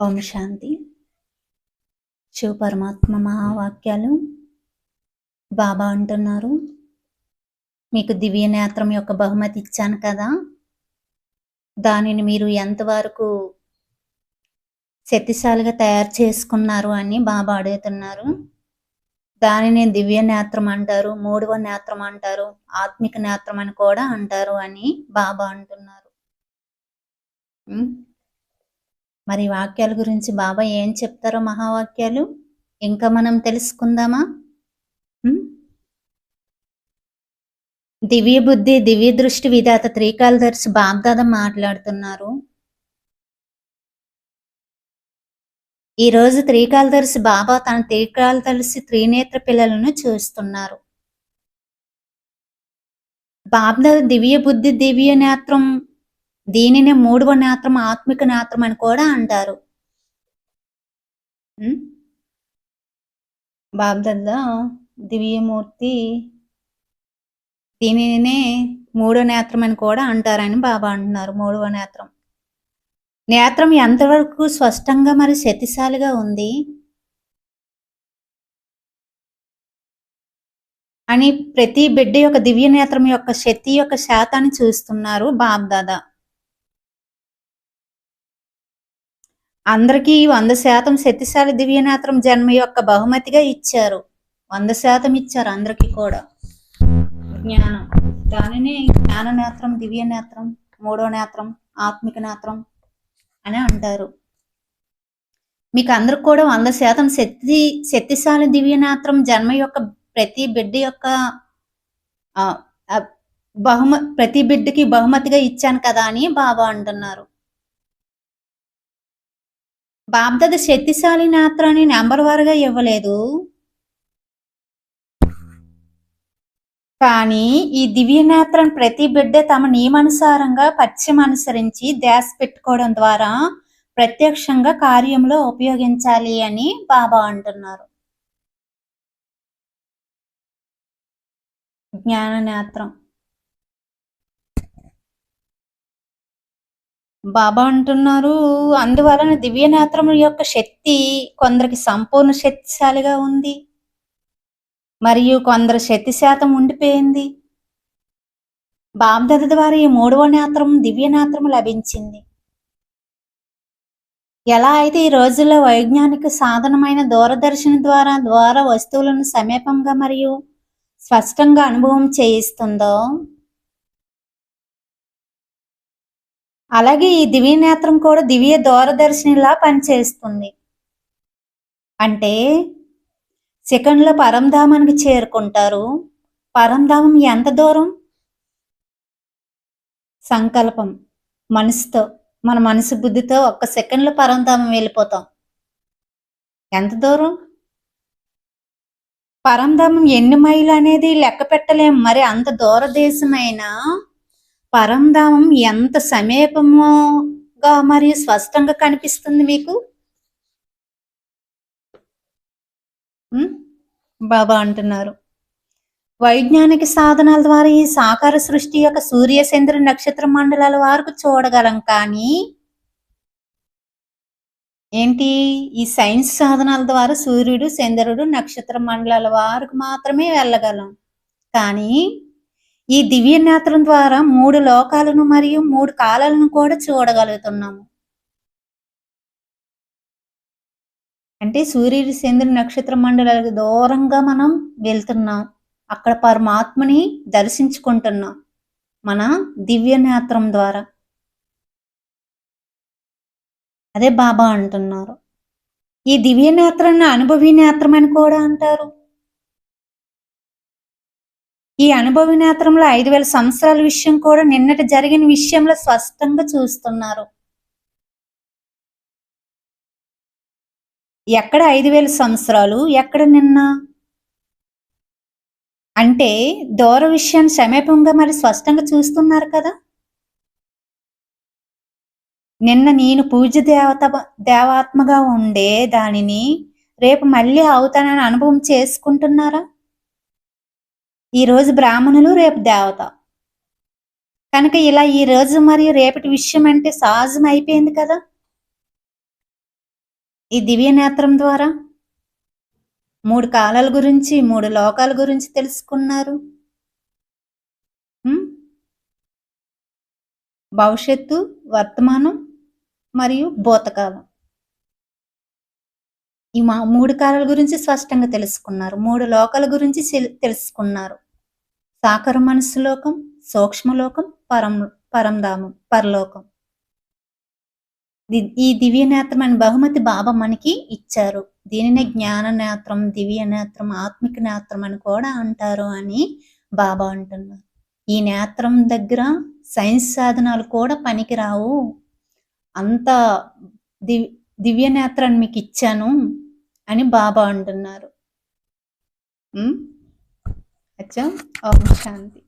ఓం శాంతి. శివ పరమాత్మ మహావాక్యాలు బాబా అంటున్నారు. మీకు దివ్య నేత్రం యొక్క బహుమతి ఇచ్చాను కదా. దానిని మీరు ఎంతవరకు శక్తిశాలిగా తయారు చేసుకున్నారు అని బాబా అడుగుతున్నారు. దానిని దివ్య నేత్రం అంటారు మూడవ నేత్రం అంటారు ఆత్మిక నేత్రం అని కూడా అంటారు అని బాబా అంటున్నారు. మరి వాక్యాల గురించి బాబా ఏం చెప్తారో మహావాక్యాలు? ఇంకా మనం తెలుసుకుందామా? దివ్య బుద్ధి దివ్య దృష్టి విధాత త్రికాలదర్శి బాబ్దాద మాట్లాడుతున్నారు. ఈ రోజు త్రికాలదర్శి బాబా తన త్రికాలదర్శి త్రినేత్ర పిల్లలను చూస్తున్నారు. బాబ్దాద దివ్య బుద్ధి దివ్య నేత్రం దీనినే మూడవ నేత్రం ఆత్మిక నేత్రం అని కూడా అంటారు. బాబ్దల్లో దివ్యమూర్తి దీనినే మూడో నేత్రం అని కూడా అంటారని బాబా అంటున్నారు మూడవ నేత్రం. నేత్రం ఎంతవరకు స్పష్టంగా మరి శక్తిశాలిగా ఉంది? అని ప్రతి బిడ్డ యొక్క దివ్య నేత్రం యొక్క శక్తి యొక్క శాతాన్ని చూస్తున్నారు బాబ్దాదా. అందరికీ వంద శాతం శక్తిశాలి దివ్య నేత్రం జన్మ యొక్క బహుమతిగా ఇచ్చారు. వంద శాతం ఇచ్చారు అందరికీ కూడా. జ్ఞానం. దానిని జ్ఞాన నేత్రం దివ్య నేత్రం మూడో నేత్రం ఆత్మిక నేత్రం అని అంటారు. మీకు అందరికి కూడా వంద శాతం శక్తి శక్తిశాలి దివ్య నేత్రం జన్మ యొక్క ప్రతి బిడ్డ యొక్క ఆ, బహుమ ప్రతి బిడ్డకి బహుమతిగా ఇచ్చాను కదా అని బాబా అంటున్నారు. బాబ్దాద శక్తిశాలి నేత్రాన్ని నెంబర్ వారుగా ఇవ్వలేదు. కానీ ఈ దివ్య నేత్రం ప్రతి బిడ్డ తమ నియమానుసారంగా పశ్చిమ అనుసరించి ధ్యాస పెట్టుకోవడం ద్వారా ప్రత్యక్షంగా కార్యంలో ఉపయోగించాలి అని బాబా అంటున్నారు. జ్ఞాన బాబా అంటున్నారు అందువలన దివ్య నేత్రం యొక్క శక్తి కొందరికి సంపూర్ణ శక్తిశాలిగా ఉంది. మరియు కొందరు శక్తి శాతం ఉండిపోయింది. బాబ్దత ద్వారా ఈ మూడవ నేత్రం దివ్య నేత్రం లభించింది. ఎలా అయితే ఈ రోజుల్లో వైజ్ఞానిక సాధనమైన దూరదర్శన ద్వారా ద్వారా వస్తువులను సమీపంగా మరియు స్పష్టంగా అనుభవం చేయిస్తుందో అలాగే ఈ దివ్య నేత్రం కూడా దివ్య దూరదర్శినిలా పనిచేస్తుంది. అంటే సెకండ్లో పరంధామానికి చేరుకుంటారు. పరంధామం ఎంత దూరం? సంకల్పం. మనసుతో మన మనసు బుద్ధితో ఒక్క సెకండ్లో పరంధామం వెళ్ళిపోతాం. ఎంత దూరం? పరంధామం ఎన్ని మైలు అనేది లెక్క పెట్టలేం. మరి అంత దూరదేశమైన పరంధామం ఎంత సమీపముగా మరియు స్పష్టంగా కనిపిస్తుంది మీకు? బాబా అంటున్నారు. వైజ్ఞానిక సాధనాల ద్వారా ఈ సాకార సృష్టి యొక్క సూర్య చంద్ర నక్షత్ర మండలాల వరకు చూడగలం కానీ ఏంటి? ఈ సైన్స్ సాధనాల ద్వారా సూర్యుడు చంద్రుడు నక్షత్ర మండలాల వరకు మాత్రమే వెళ్ళగలం. కానీ ఈ దివ్య నేత్రం ద్వారా మూడు లోకాలను మరియు మూడు కాలాలను కూడా చూడగలుగుతున్నాము. అంటే సూర్యుడు చంద్ర నక్షత్ర మండలాలకు దూరంగా మనం వెళ్తున్నాం. అక్కడ పరమాత్మని దర్శించుకుంటున్నాం మన దివ్య నేత్రం ద్వారా. అదే బాబా అంటున్నారు. ఈ దివ్య నేత్రాన్ని అనుభవి నేత్రం అని కూడా అంటారు. ఈ అనుభవి నేత్రంలో ఐదు వేల సంవత్సరాల విషయం కూడా నిన్నటి జరిగిన విషయంలో స్పష్టంగా చూస్తున్నారు. ఎక్కడ ఐదు వేల సంవత్సరాలు ఎక్కడ నిన్న? అంటే దూర విషయాన్ని సమీపంగా మరి స్పష్టంగా చూస్తున్నారు కదా? నిన్న నేను పూజ దేవత దేవాత్మగా ఉండే దానిని రేపు మళ్ళీ అవుతానని అనుభవం చేసుకుంటున్నారా? ఈరోజు బ్రాహ్మణులు రేపు దేవత. కనుక ఇలా ఈ రోజు మరియు రేపటి విషయం అంటే సహజం అయిపోయింది కదా? ఈ దివ్య నేత్రం ద్వారా మూడు కాలాల గురించి మూడు లోకాల గురించి తెలుసుకున్నారు. ఉమ్? భవిష్యత్తు వర్తమానం మరియు భూతకాలం. ఈ మా మూడు కాలాల గురించి స్పష్టంగా తెలుసుకున్నారు. మూడు లోకాల గురించి తెలు- తెలుసుకున్నారు. సాకర మనసు లోకం సూక్ష్మలోకం పరం పరంధామం పరలోకం. ది- ఈ దివ్య నేత్రం అనే బహుమతి బాబా మనకి ఇచ్చారు. దీనినే జ్ఞాన నేత్రం దివ్య నేత్రం ఆత్మిక నేత్రం అని కూడా అంటారు అని బాబా అంటున్నారు. ఈ నేత్రం దగ్గర సైన్స్ సాధనాలు కూడా పనికిరావు. అంత దివ్ దివ్య నేత్రాన్ని మీకు ఇచ్చాను అని బాబా అంటున్నారు. ఉమ్? అచ్చా ఓం శాంతి